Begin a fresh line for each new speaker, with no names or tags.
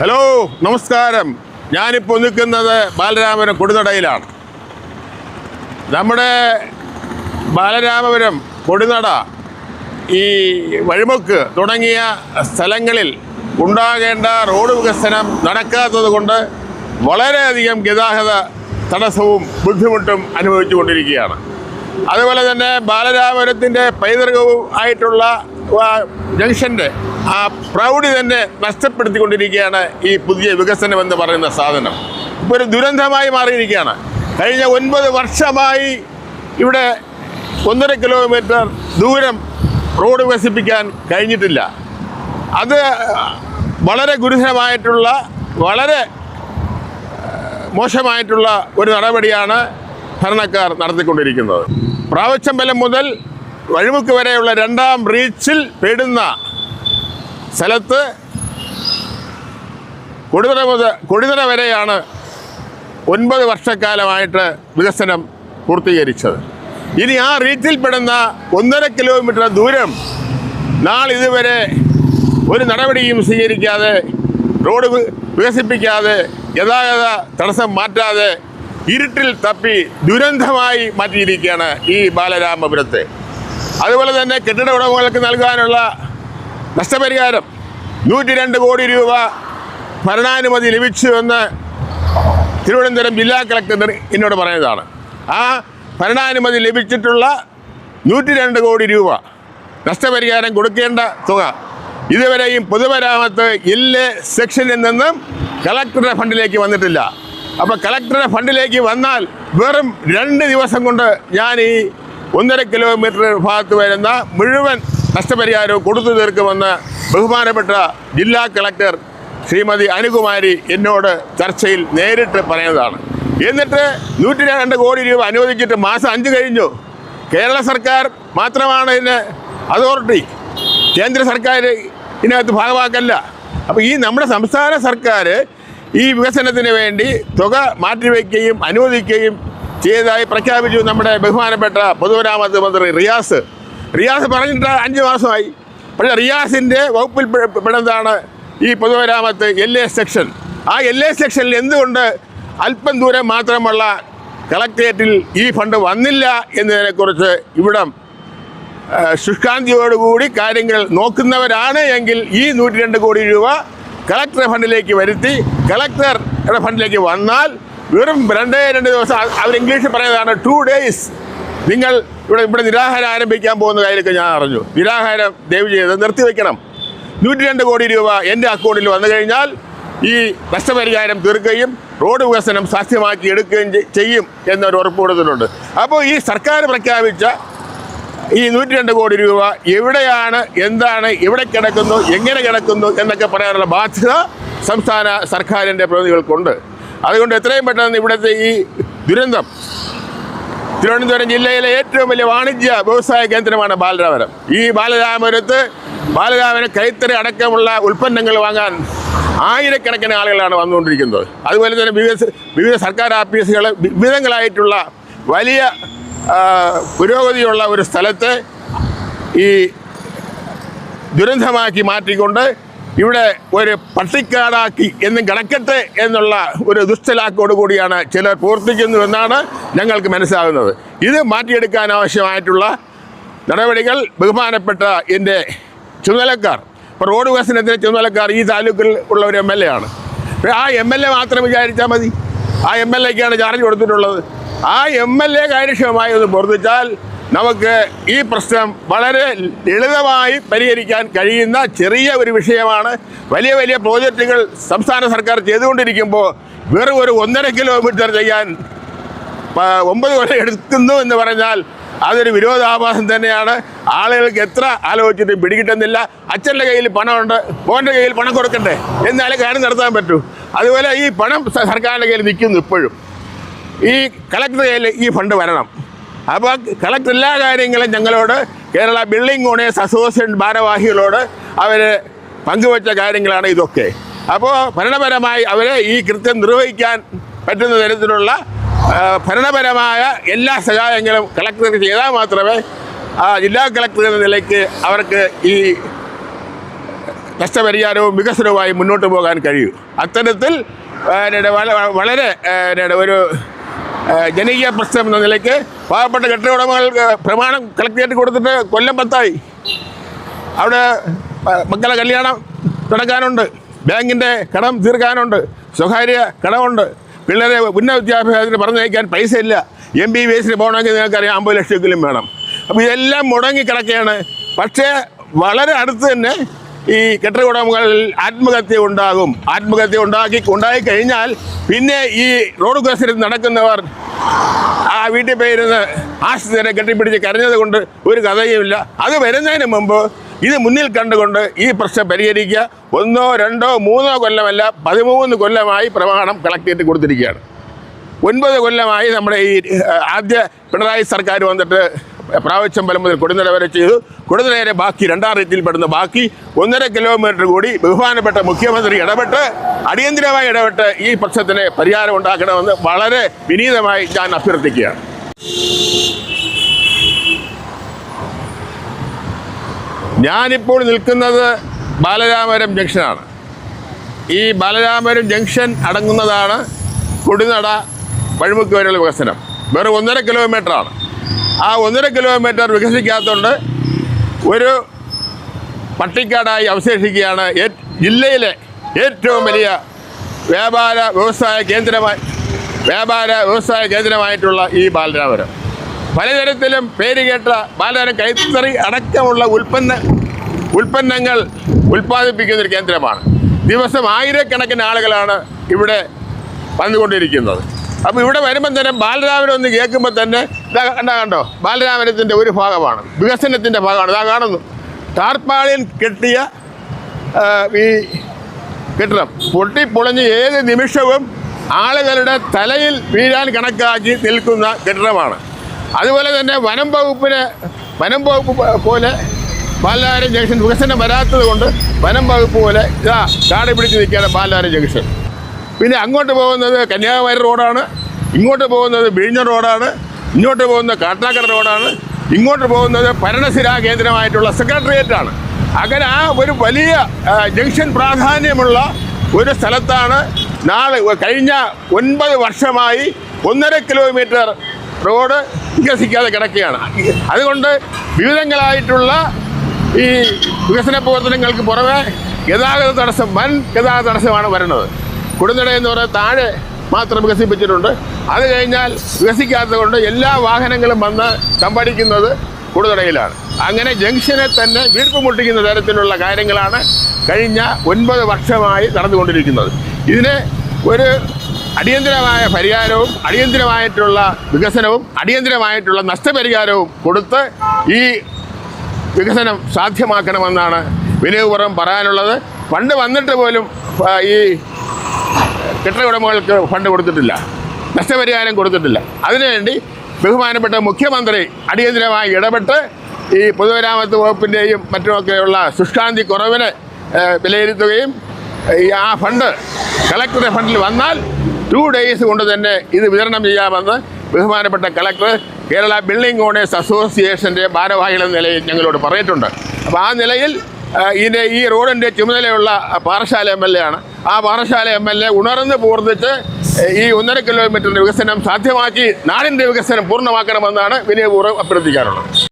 Hello നമസ്കാരം. ഞാനിപ്പോൾ നിൽക്കുന്നത് ബാലരാമപുരം കൊടുനടയിലാണ്. നമ്മുടെ ബാലരാമപുരം കൊടുനട ഈ വഴിമുക്ക് തുടങ്ങിയ സ്ഥലങ്ങളിൽ ഉണ്ടാകേണ്ട റോഡ് വികസനം നടക്കാത്തത് കൊണ്ട് വളരെയധികം ഗതാഗത തടസ്സവും ബുദ്ധിമുട്ടും അനുഭവിച്ചുകൊണ്ടിരിക്കുകയാണ്. അതുപോലെ തന്നെ ബാലരാമപുരത്തിന്റെ പൈതൃകവും ആയിട്ടുള്ള ജംഗ്ഷന്റെ ആ പ്രൗഢി തന്നെ നഷ്ടപ്പെടുത്തിക്കൊണ്ടിരിക്കുകയാണ് ഈ പുതിയ വികസനം എന്ന് പറയുന്ന സാധനം. ഇപ്പോൾ ഒരു ദുരന്തമായി മാറിയിരിക്കുകയാണ്. കഴിഞ്ഞ ഒൻപത് വർഷമായി ഇവിടെ ഒന്നര കിലോമീറ്റർ ദൂരം റോഡ് വികസിപ്പിക്കാൻ കഴിഞ്ഞിട്ടില്ല. അത് വളരെ ഗുരുതരമായിട്ടുള്ള വളരെ മോശമായിട്ടുള്ള ഒരു നടപടിയാണ് ഭരണക്കാർ നടത്തിക്കൊണ്ടിരിക്കുന്നത്. പ്രാവശ്യമ്പലം മുതൽ വഴിമുക്ക് വരെയുള്ള രണ്ടാം റീച്ചിൽ പെടുന്ന സ്ഥലത്ത് കൊടിതറ മുതൽ കൊടിതറ വരെയാണ് ഒൻപത് വർഷക്കാലമായിട്ട് വികസനം പൂർത്തീകരിച്ചത്. ഇനി ആ റീച്ചിൽ പെടുന്ന ഒന്നര കിലോമീറ്റർ ദൂരം നാളിതുവരെ ഒരു നടപടിയും സ്വീകരിക്കാതെ റോഡ് വികസിപ്പിക്കാതെ ഗതാഗത തടസ്സം മാറ്റാതെ ഇരുട്ടിൽ തപ്പി ദുരന്തമായി മാറ്റിയിരിക്കുകയാണ് ഈ ബാലരാമപുരത്തെ. അതുപോലെ തന്നെ കെട്ടിട ഉടമകൾക്ക് നൽകാനുള്ള നഷ്ടപരിഹാരം നൂറ്റി രണ്ട് കോടി രൂപ ഭരണാനുമതി ലഭിച്ചു എന്ന് തിരുവനന്തപുരം ജില്ലാ കളക്ടർ എന്നോട് പറഞ്ഞതാണ് ആ ഭരണാനുമതി ലഭിച്ചിട്ടുള്ള നൂറ്റി രണ്ട് കോടി രൂപ നഷ്ടപരിഹാരം കൊടുക്കേണ്ട തുക ഇതുവരെയും പൊതുമരാമത്ത് എല്ല് സെക്ഷനിൽ നിന്നും കളക്ടറുടെ ഫണ്ടിലേക്ക് വന്നിട്ടില്ല. അപ്പോൾ കളക്ടറുടെ ഫണ്ടിലേക്ക് വന്നാൽ വെറും രണ്ട് ദിവസം കൊണ്ട് ഞാൻ ഈ ഒന്നര കിലോമീറ്റർ ഭാഗത്ത് വരുന്ന മുഴുവൻ നഷ്ടപരിഹാരവും കൊടുത്തു തീർക്കുമെന്ന് ബഹുമാനപ്പെട്ട ജില്ലാ കളക്ടർ ശ്രീമതി അനുകുമാരി എന്നോട് ചർച്ചയിൽ നേരിട്ട് പറയുന്നതാണ്. എന്നിട്ട് നൂറ്റി രണ്ട് കോടി രൂപ അനുവദിച്ചിട്ട് മാസം അഞ്ച് കഴിഞ്ഞു. കേരള സർക്കാർ മാത്രമാണ് ഇതിന് അതോറിറ്റി. കേന്ദ്ര സർക്കാർ ഇതിനകത്ത് ഭാഗമാക്കല്ല. അപ്പോൾ ഈ നമ്മുടെ സംസ്ഥാന സർക്കാർ ഈ വികസനത്തിന് വേണ്ടി തുക മാറ്റിവെക്കുകയും അനുവദിക്കുകയും ചെയ്തതായി പ്രഖ്യാപിച്ചു നമ്മുടെ ബഹുമാനപ്പെട്ട പൊതുമരാമത്ത് മന്ത്രി റിയാസ്. റിയാസ് പറഞ്ഞിട്ട് അഞ്ച് മാസമായി. പക്ഷേ റിയാസിന്റെ വകുപ്പിൽ പെടുന്നതാണ് ഈ പൊതുമരാമത്ത് എൽ എ സെക്ഷൻ. ആ എൽ എ സെക്ഷനിൽ എന്തുകൊണ്ട് അല്പം ദൂരം മാത്രമുള്ള കളക്ട്രേറ്റിൽ ഈ ഫണ്ട് വന്നില്ല എന്നതിനെക്കുറിച്ച് ഇവിടം ശുഷ്കാന്തിയോടുകൂടി കാര്യങ്ങൾ നോക്കുന്നവരാണ് എങ്കിൽ ഈ നൂറ്റി കോടി രൂപ കളക്ടർ ഫണ്ടിലേക്ക് വരുത്തി കളക്ടറുടെ ഫണ്ടിലേക്ക് വന്നാൽ വെറും രണ്ടേ രണ്ട് ദിവസം അവർ ഇംഗ്ലീഷിൽ പറയുന്നതാണ് ടു ഡേയ്സ് നിങ്ങൾ ഇവിടെ ഇവിടെ നിരാഹാരം ആരംഭിക്കാൻ പോകുന്ന കാര്യമൊക്കെ ഞാൻ അറിഞ്ഞു. നിരാഹാരം ദയവ് ചെയ്ത് നിർത്തിവെക്കണം. നൂറ്റി രണ്ട് കോടി രൂപ എന്റെ അക്കൗണ്ടിൽ വന്നു കഴിഞ്ഞാൽ ഈ നഷ്ടപരിഹാരം തീർക്കുകയും റോഡ് വികസനം സാധ്യമാക്കി എടുക്കുകയും ചെയ്യും എന്നൊരു ഉറപ്പ് കൊടുത്തിട്ടുണ്ട്. അപ്പോൾ ഈ സർക്കാർ പ്രഖ്യാപിച്ച ഈ നൂറ്റി രണ്ട് കോടി രൂപ എവിടെയാണ് എന്താണ് എവിടെ കിടക്കുന്നു എങ്ങനെ കിടക്കുന്നു എന്നൊക്കെ പറയാനുള്ള ബാധ്യത സംസ്ഥാന സർക്കാരിന്റെ പ്രതിനിധികൾക്കുണ്ട് അതുകൊണ്ട് എത്രയും പെട്ടെന്ന് ഇവിടുത്തെ ഈ ദുരന്തം തിരുവനന്തപുരം ജില്ലയിലെ ഏറ്റവും വലിയ വാണിജ്യ വ്യവസായ കേന്ദ്രമാണ് ബാലരാമപുരം. ഈ ബാലരാമപുരത്ത് ബാലരാമന് കൈത്തറി അടക്കമുള്ള ഉൽപ്പന്നങ്ങൾ വാങ്ങാൻ ആയിരക്കണക്കിന് ആളുകളാണ് വന്നുകൊണ്ടിരിക്കുന്നത്. അതുപോലെ തന്നെ വിവിധ വിവിധ സർക്കാർ ഓഫീസുകൾ വിവിധങ്ങളായിട്ടുള്ള വലിയ പുരോഗതിയുള്ള ഒരു സ്ഥലത്തെ ഈ ദുരന്തമാക്കി മാറ്റിക്കൊണ്ട് ഇവിടെ ഒരു പട്ടിക്കാടാക്കി എന്നും കിടക്കട്ടെ എന്നുള്ള ഒരു ദുഷ്ടലാക്കോട് കൂടിയാണ് ചിലർ പ്രവർത്തിക്കുന്നുവെന്നാണ് ഞങ്ങൾക്ക് മനസ്സിലാകുന്നത്. ഇത് മാറ്റിയെടുക്കാൻ ആവശ്യമായിട്ടുള്ള നടപടികൾ ബഹുമാനപ്പെട്ട എന്റെ ചുമതലക്കാർ. ഇപ്പോൾ റോഡ് വികസനത്തിന്റെ ചുമതലക്കാർ ഈ താലൂക്കിൽ ഉള്ള ഒരു എം എൽ എ ആണ്. ആ എം എൽ എ മാത്രം വിചാരിച്ചാൽ മതി. ആ എം എൽ എക്കാണ് ചാർജ് കൊടുത്തിട്ടുള്ളത്. ആ എം എൽ എ കാര്യക്ഷമമായി ഒന്ന് പ്രവർത്തിച്ചാൽ നമുക്ക് ഈ പ്രശ്നം വളരെ ലളിതമായി പരിഹരിക്കാൻ കഴിയുന്ന ചെറിയ ഒരു വിഷയമാണ്. വലിയ വലിയ പ്രോജക്റ്റുകൾ സംസ്ഥാന സർക്കാർ ചെയ്തുകൊണ്ടിരിക്കുമ്പോൾ വെറും ഒരു ഒന്നര കിലോമീറ്റർ ചെയ്യാൻ ഒമ്പത് കൊല്ലം എടുക്കുന്നു എന്ന് പറഞ്ഞാൽ അതൊരു വിരോധാഭാസം തന്നെയാണ്. ആളുകൾക്ക് എത്ര ആലോചിച്ചിട്ട് പിടികിട്ടുന്നില്ല. അച്ഛന്റെ കയ്യിൽ പണമുണ്ട് മോന്റെ കയ്യിൽ പണം കൊടുക്കണ്ടേ? എന്നാലേ കാര്യം നടത്താൻ പറ്റൂ. അതുപോലെ ഈ പണം സർക്കാരിന്റെ കയ്യിൽ നിൽക്കുന്നു ഇപ്പോഴും. ഈ കളക്ടർ ഈ ഫണ്ട് വരണം. അപ്പോൾ കളക്ടർ എല്ലാ കാര്യങ്ങളും ഞങ്ങളോട് കേരള ബിൽഡിംഗ് ഓണേഴ്സ് അസോസിയേഷൻ ഭാരവാഹികളോട് അവർ പങ്കുവച്ച കാര്യങ്ങളാണ് ഇതൊക്കെ. അപ്പോൾ ഭരണപരമായി അവരെ ഈ കൃത്യം നിർവഹിക്കാൻ പറ്റുന്ന തരത്തിലുള്ള ഭരണപരമായ എല്ലാ സഹായങ്ങളും കളക്ടർക്ക് ചെയ്താൽ മാത്രമേ ആ ജില്ലാ കളക്ടർ എന്ന നിലയ്ക്ക് അവർക്ക് ഈ നഷ്ടപരിഹാരവും വികസനവുമായി മുന്നോട്ട് പോകാൻ കഴിയൂ. അത്തരത്തിൽ വളരെ ഒരു ജനകീയ പ്രശ്നം എന്ന നിലയ്ക്ക് പാവപ്പെട്ട കെട്ടിട ഉടമകൾക്ക് പ്രമാണം കളക്ടറേറ്റ് കൊടുത്തിട്ട് കൊല്ലം പത്തായി. അവിടെ മക്കളെ കല്യാണം നടക്കാനുണ്ട് ബാങ്കിന്റെ കടം തീർക്കാനുണ്ട്. സ്വകാര്യ കടമുണ്ട്. പിള്ളേരെ ഉന്നത വിദ്യാഭ്യാസത്തിന് പറഞ്ഞയക്കാൻ പൈസ ഇല്ല എം ബി ബി എസിന് പോകണമെങ്കിൽ നിങ്ങൾക്കറിയാം അമ്പത് ലക്ഷമെങ്കിലും വേണം. അപ്പോൾ ഇതെല്ലാം മുടങ്ങി കിടക്കുകയാണ് പക്ഷേ വളരെ അടുത്ത് തന്നെ ഈ കെട്ടിട ഉടമകളിൽ ആത്മഹത്യ ഉണ്ടാകും. ആത്മഹത്യ ഉണ്ടാക്കി ഉണ്ടായി കഴിഞ്ഞാൽ പിന്നെ ഈ റോഡ് ക്രോസിൽ നടക്കുന്നവർ ആ വീട്ടിൽ പോയിരുന്ന് ആശ്രിതരെ കെട്ടിപ്പിടിച്ച് കരഞ്ഞത് കൊണ്ട് ഒരു കഥയുമില്ല അത് വരുന്നതിന് മുമ്പ് ഇത് മുന്നിൽ കണ്ടുകൊണ്ട് ഈ പ്രശ്നം പരിഹരിക്കുക. ഒന്നോ രണ്ടോ മൂന്നോ കൊല്ലമല്ല പതിമൂന്ന് കൊല്ലമായി പ്രമാണം കളക്ടറേറ്റ് കൊടുത്തിരിക്കുകയാണ്. ഒൻപത് കൊല്ലമായി നമ്മുടെ ഈ ആദ്യ പിണറായി സർക്കാർ വന്നിട്ട് പ്രാവശ്യമ്പലം മുതൽ കൊടുന്നര വരെ ചെയ്തു. കൊടുന്നര ബാക്കി രണ്ടാം റേറ്റിൽ പെടുന്ന ബാക്കി ഒന്നര കിലോമീറ്റർ കൂടി ബഹുമാനപ്പെട്ട മുഖ്യമന്ത്രി ഇടപെട്ട് അടിയന്തിരമായി ഇടപെട്ട് ഈ പ്രശ്നത്തിന് പരിഹാരം ഉണ്ടാക്കണമെന്ന് വളരെ വിനീതമായി ഞാൻ അഭ്യർത്ഥിക്കുകയാണ്. ഞാനിപ്പോൾ നിൽക്കുന്നത് ബാലരാമപുരം ജംഗ്ഷനാണ്. ഈ ബാലരാമപുരം ജംഗ്ഷൻ അടങ്ങുന്നതാണ് കൊടുനട വഴിമുക്ക് വരെയുള്ള വികസനം. വെറും ഒന്നര കിലോമീറ്ററാണ് ആ ഒന്നര കിലോമീറ്റർ വികസിക്കാത്തതുകൊണ്ട് ഒരു പട്ടിക്കാടായി അവശേഷിക്കുകയാണ് ജില്ലയിലെ ഏറ്റവും വലിയ വ്യാപാര വ്യവസായ കേന്ദ്രമായി വ്യാപാര വ്യവസായ കേന്ദ്രമായിട്ടുള്ള ഈ ബാലരാപുരം പലതരത്തിലും പേരുകേട്ട കേട്ട ബാലരാമ കൈത്തറി അടക്കമുള്ള ഉൽപ്പന്ന ഉൽപ്പന്നങ്ങൾ ഉൽപ്പാദിപ്പിക്കുന്ന ഒരു കേന്ദ്രമാണ്. ദിവസം ആയിരക്കണക്കിന് ആളുകളാണ് ഇവിടെ വന്നുകൊണ്ടിരിക്കുന്നത്. അപ്പോൾ ഇവിടെ വരുമ്പം തന്നെ ബാലരാമൻ ഒന്ന് കേൾക്കുമ്പോൾ തന്നെ ഇതാ കണ്ടാ ബാലരാമനത്തിന്റെ ഒരു ഭാഗമാണ് വികസനത്തിന്റെ ഭാഗമാണ്. ഇതാ കാണുന്നു. ടാർപ്പാളിൻ കെട്ടിയ ഈ കെട്ടിടം പൊട്ടിപ്പൊളിഞ്ഞ് ഏത് നിമിഷവും ആളുകളുടെ തലയിൽ വീഴാൻ കണക്കാക്കി നിൽക്കുന്ന കെട്ടിടമാണ്. അതുപോലെ തന്നെ വനം വകുപ്പിന് വനം വകുപ്പ് പോലെ പാലാരം ജംഗ്ഷൻ വികസനം വരാത്തത് കൊണ്ട് വനം വകുപ്പ് പോലെ ഇതാ കാട് പിടിച്ച് നിൽക്കുകയാണ് പാലാരം ജംഗ്ഷൻ. പിന്നെ അങ്ങോട്ട് പോകുന്നത് കന്യാകുമാരി റോഡാണ് ഇങ്ങോട്ട് പോകുന്നത് വിഴിഞ്ഞ റോഡാണ് ഇങ്ങോട്ട് പോകുന്നത് കാട്ടാക്കട റോഡാണ് ഇങ്ങോട്ട് പോകുന്നത് ഭരണസിരാ കേന്ദ്രമായിട്ടുള്ള സെക്രട്ടേറിയറ്റാണ്. അങ്ങനെ ആ ഒരു വലിയ ജംഗ്ഷൻ പ്രാധാന്യമുള്ള ഒരു സ്ഥലത്താണ് നാളെ കഴിഞ്ഞ ഒൻപത് വർഷമായി ഒന്നര കിലോമീറ്റർ റോഡ് വികസിക്കാതെ കിടക്കുകയാണ്. അതുകൊണ്ട് വിവിധങ്ങളായിട്ടുള്ള ഈ വികസന പ്രവർത്തനങ്ങൾക്ക് പുറമെ ഗതാഗത തടസ്സം വൻ ഗതാഗത തടസ്സമാണ് വരുന്നത് കൊടുന്നട എന്ന് പറയുന്നത് താഴെ മാത്രം വികസിപ്പിച്ചിട്ടുണ്ട്. അത് കഴിഞ്ഞാൽ വികസിക്കാത്തത് കൊണ്ട് എല്ലാ വാഹനങ്ങളും വന്ന് തമ്പടിക്കുന്നത് കുടുതടയിലാണ് അങ്ങനെ ജംഗ്ഷനെ തന്നെ വീർപ്പ് മുട്ടിക്കുന്ന തരത്തിലുള്ള കാര്യങ്ങളാണ് കഴിഞ്ഞ ഒൻപത് വർഷമായി നടന്നുകൊണ്ടിരിക്കുന്നത്. ഇതിന് ഒരു അടിയന്തരമായ പരിഹാരവും അടിയന്തരമായിട്ടുള്ള വികസനവും അടിയന്തരമായിട്ടുള്ള നഷ്ടപരിഹാരവും കൊടുത്ത് ഈ വികസനം സാധ്യമാക്കണമെന്നാണ് വിനയപൂർവം പറയാനുള്ളത്. പണ്ട് വന്നിട്ട് പോലും ഈ കെട്ടിട ഉടമകൾക്ക് ഫണ്ട് കൊടുത്തിട്ടില്ല. നഷ്ടപരിഹാരം കൊടുത്തിട്ടില്ല. അതിനുവേണ്ടി ബഹുമാനപ്പെട്ട മുഖ്യമന്ത്രി അടിയന്തരമായി ഇടപെട്ട് ഈ പൊതുമരാമത്ത് വകുപ്പിന്റെയും മറ്റുമൊക്കെയുള്ള സുഷ്കാന്തി കുറവിനെ വിലയിരുത്തുകയും ആ ഫണ്ട് കളക്ടറുടെ ഫണ്ടിൽ വന്നാൽ ടു ഡേയ്സ് കൊണ്ട് തന്നെ ഇത് വിതരണം ചെയ്യാമെന്ന് ബഹുമാനപ്പെട്ട കളക്ടർ കേരള ബിൽഡിംഗ് ഓണേഴ്സ് അസോസിയേഷന്റെ ഭാരവാഹികൾ എന്ന നിലയിൽ ഞങ്ങളോട് പറഞ്ഞിട്ടുണ്ട്. അപ്പോൾ ആ നിലയിൽ ഇതിന്റെ ഈ റോഡിന്റെ ചുമതലയുള്ള പാറശാല എം എൽ എ ആണ്. ആ പാറശാല എം എൽ എ ഉണർന്ന് പൂർത്തിച്ച് ഈ ഒന്നര കിലോമീറ്ററിന്റെ വികസനം സാധ്യമാക്കി നാടിന്റെ വികസനം പൂർണമാക്കണമെന്നാണ് വിനയപൂർവം അഭ്യർത്ഥിക്കാറുള്ളത്.